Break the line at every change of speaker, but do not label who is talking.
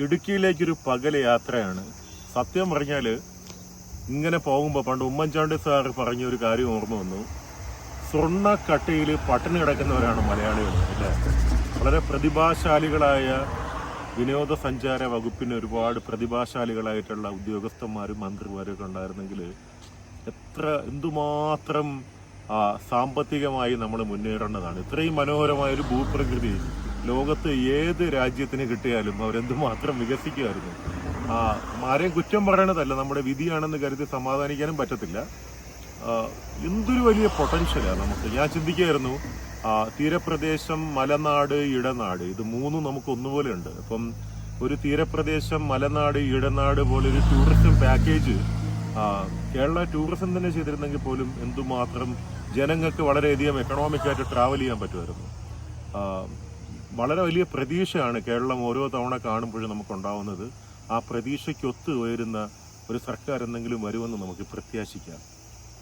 ഇടുക്കിയിലേക്കൊരു പകൽ യാത്രയാണ്. സത്യം പറഞ്ഞാൽ ഇങ്ങനെ പോകുമ്പോൾ പണ്ട് ഉമ്മൻചാണ്ടി സാർ പറഞ്ഞ ഒരു കാര്യം ഓർമ്മ വന്നു. സ്വർണക്കട്ടയിൽ പട്ടിണി കിടക്കുന്നവരാണ് മലയാളികൾ അല്ലേ? വളരെ പ്രതിഭാശാലികളായ വിനോദസഞ്ചാര വകുപ്പിന് ഒരുപാട് പ്രതിഭാശാലികളായിട്ടുള്ള ഉദ്യോഗസ്ഥന്മാരും മന്ത്രിമാരും ഒക്കെ ഉണ്ടായിരുന്നെങ്കിൽ എത്ര എന്തുമാത്രം സാമ്പത്തികമായി നമ്മൾ മുന്നേറേണ്ടതാണ് ഇത്രയും മനോഹരമായ ഒരു ഭൂപ്രകൃതി ലോകത്ത് ഏത് രാജ്യത്തിന് കിട്ടിയാലും അവരെന്തുമാത്രം വികസിക്കുമായിരുന്നു? ആ ആരെയും കുറ്റം പറയണതല്ല. നമ്മുടെ വിധിയാണെന്ന് കരുതി സമാധാനിക്കാനും പറ്റത്തില്ല. എന്തൊരു വലിയ പൊട്ടൻഷ്യലാണ് നമുക്ക്. ഞാൻ ചിന്തിക്കുകയായിരുന്നു തീരപ്രദേശം മലനാട് ഇടനാട്. ഇത് മൂന്നും നമുക്ക് ഒന്നുപോലെ ഉണ്ട്. അപ്പം ഒരു തീരപ്രദേശം മലനാട് ഇടനാട് പോലെ ഒരു ടൂറിസം പാക്കേജ് കേരള ടൂറിസം തന്നെ ചെയ്തിരുന്നെങ്കിൽ പോലും എന്തുമാത്രം ജനങ്ങൾക്ക് വളരെയധികം എക്കണോമിക്കായിട്ട് ട്രാവൽ ചെയ്യാൻ പറ്റുമായിരുന്നു. വളരെ വലിയ പ്രതീക്ഷയാണ് കേരളം ഓരോ തവണ കാണുമ്പോഴും നമുക്കുണ്ടാവുന്നത്. ആ പ്രതീക്ഷയ്ക്കൊത്ത് ഉയരുന്ന ഒരു സർക്കാർ എന്തെങ്കിലും വരുമെന്ന് നമുക്ക് പ്രത്യാശിക്കാം.